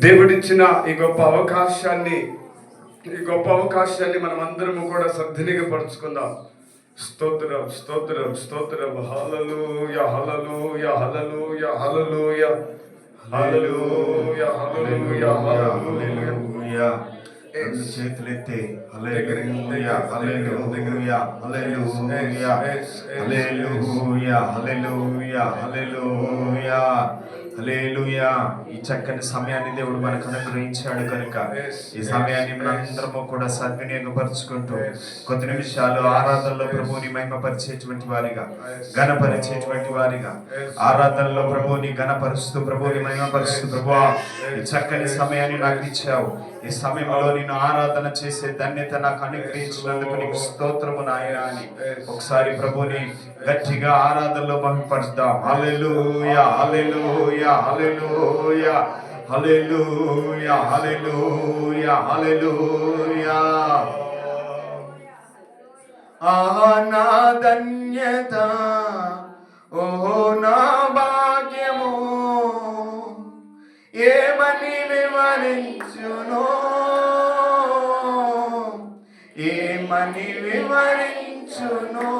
దేవుడిచ్చిన ఈ గొప్ప అవకాశాన్ని ఈ గొప్ప అవకాశాన్ని మనం అందరము కూడా సద్వినియోగపరుచుకుందాం. స్తోత్రం స్తోత్రం స్తోత్రం. హలలు హలలు హలలు హలలు రెండు చేతులెత్తి. హల్లెలూయా హల్లెలూయా హల్లెలూయా హల్లెలూయా హల్లెలూయా. హల్లెలూయా. ఈ చక్కని సమయాన్ని దేవుడు మనకు అనుగ్రహించాడు కనుక. ఈ సమయాన్ని మనందరము కూడా సద్వినియోగపరుచుకుంటూ కొద్ది నిమిషాలు ఆరాధనలో ప్రభువుని మహిమపరిచేటువంటి వారిగా ఘనపరిచేటువంటి వారిగా. ఆరాధనలో ప్రభువుని ఘనపరుస్తూ ప్రభువుని మహిమపరుస్తూ ప్రభువా ఈ చక్కని సమయాన్ని నాకు ఇచ్చావు. ఈ సమయంలో నేను ఆరాధన చేసే ధన్యత నాకు అనుగ్రహించినందుకు నీకు స్తోత్రము నాయన అని ఒకసారి ప్రభుని గట్టిగా ఆరాధనలో మహిమపరుద్దాం. హల్లెలూయా హల్లెలూయా హల్లెలూయా. hallelujah, hallelujah, hallelujah, hallelujah. ఆనాధన్యత ఓ నా భాగ్యము ఏమని వివరించును ఏమని వివరించును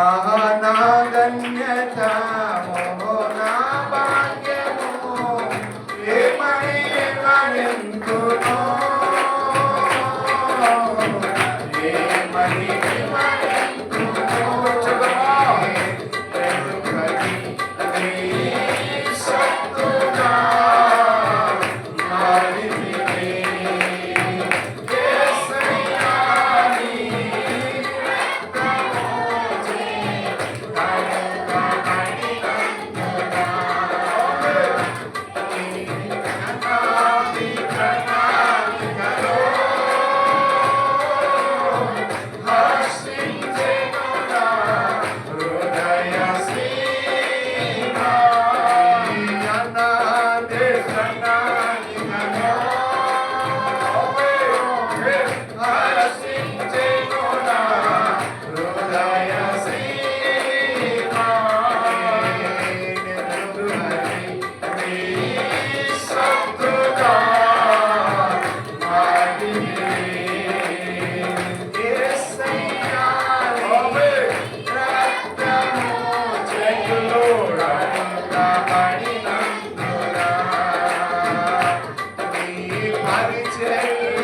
ఆనాధన్య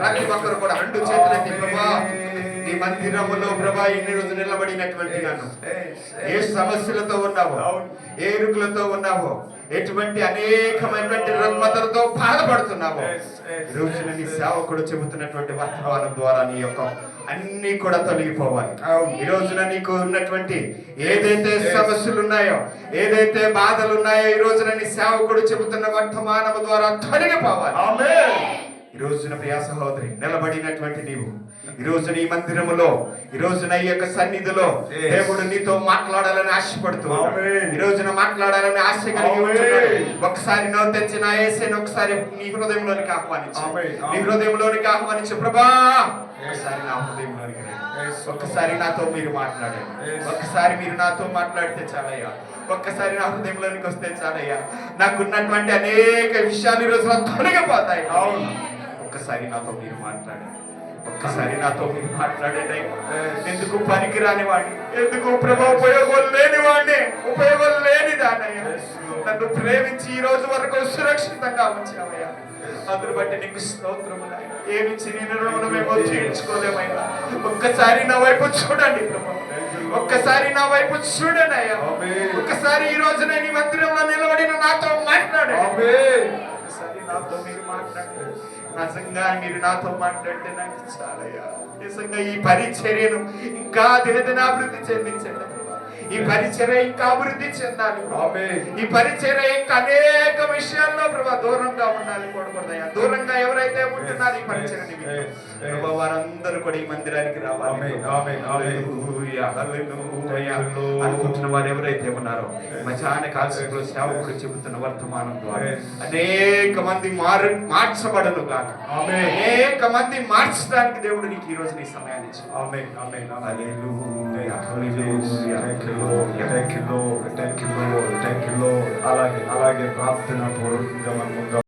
ప్రతి ఒక్కరు కూడా రెండు చేతులకి ప్రభా నీ మందిరములో ప్రభా ఎన్ని రోజులు నిలబడినటువంటి నన్ను. ఏ సమస్యలతో ఉన్నావో ఏ ఇరుకులతో ఉన్నావో ఎటువంటి అనేకమైనటువంటి రుగ్మతలతో బాధపడుతున్నావో రోజున నీ సేవకుడు చెబుతున్నటువంటి వర్తమానం ద్వారా నీ యొక్క అన్ని కూడా తొలగిపోవాలి. ఈ రోజున నీకు ఉన్నటువంటి ఏదైతే సమస్యలు ఉన్నాయో ఏదైతే బాధలు ఉన్నాయో ఈ రోజున నీ సేవకుడు చెబుతున్న వర్తమానం ద్వారా తొలగిపోవాలి. ఈ రోజున ప్రియా సహోదరి నిలబడినటువంటి నీవు ఈ రోజున ఈ మందిరములో ఈ రోజున ఈ యొక్క సన్నిధిలో. దేవుడు నీతో మాట్లాడాలని ఆశపడుతూ. ఈ రోజున మాట్లాడాలని ఆశ కలిగి. ఒకసారి నవ్వు తెచ్చిన ఏసేను ఒకసారి నీ హృదయంలోనికి ఆహ్వానించు. నీ. హృదయంలోనికి ఆహ్వానించు ప్రభా ఒకసారి నా హృదయంలోనికి. ఒక్కసారి నాతో మీరు మాట్లాడండి. ఒక్కసారి మీరు నాతో మాట్లాడితే చాలయ్యా ఒక్కసారి నా హృదయంలోనికి వస్తే చాలయ్యా నాకున్నటువంటి అనేక విషయాలు ఈ రోజున తొలగిపోతాయి అవును. ఒక్కసారి నాతో మీరు మాట్లాడండి. ఒక్కసారి నాతో మీరు మాట్లాడండి. Yes. ఎందుకు పనికిరాని వాడిని? ఎందుకు ప్రభా ఉపయోగం లేని వాడిని? ఉపయోగం లేని దానయ్యా Yes, Lord. నన్ను ప్రేమించి ఈ రోజు వరకు సురక్షితంగా ఉంచావయ్యా. అందును బట్టి నీకు స్తోత్రము నాయనా. ఏమిచ్చి నేను రుణమును మేము తీర్చుకోలేమైనా ఒక్కసారి నా వైపు చూడండి ప్రభా. ఒక్కసారి నా వైపు చూడండి అయ్యా. Amen. ఒక్కసారి ఈ రోజు నేను ఈ మందిరంలో నిలబడిన నాతో మాట్లాడండి. ఆమేన్ ఒకసారి నాతో మీరు మాట్లాడండి. నిజంగా మీరు నాతో మాట్లాడితే నాకు చాలయ్యా. నిజంగా ఈ పరిచర్యను ఇంకా దినదినాభివృద్ధి చెందించండి. ఈ పరిచర్య ఇంకా అభివృద్ధి చెందాలి. ఈ పరిచర్య ఇంకా అనేక విషయాల్లో ప్రభా దూరంగా ఉండాలి కూడకూడదయ్యా దూరంగా ఎవరైతే ఉంటున్నారు ఈ yes. ప్రభా వారందరూ కూడా ఈ మందిరానికి రావాలి. అనుకుంటున్న వారు ఎవరైతే ఉన్నారో మచాన కాల్సిలో సేవకుడు చెబుతున్న వర్తమానం ద్వారా. అనేక మంది మారు మార్చబడను ఆమేన్. అనేక మంది మార్చడానికి దేవుడు నీకు ఈ రోజు నీ సమయాన్ని ఆమేన్ హల్లెలూయా, హల్లెలూయా, thank you thank you thank you thank you అలాగే అలాగే ప్రార్థన పూర్వకంగా మనం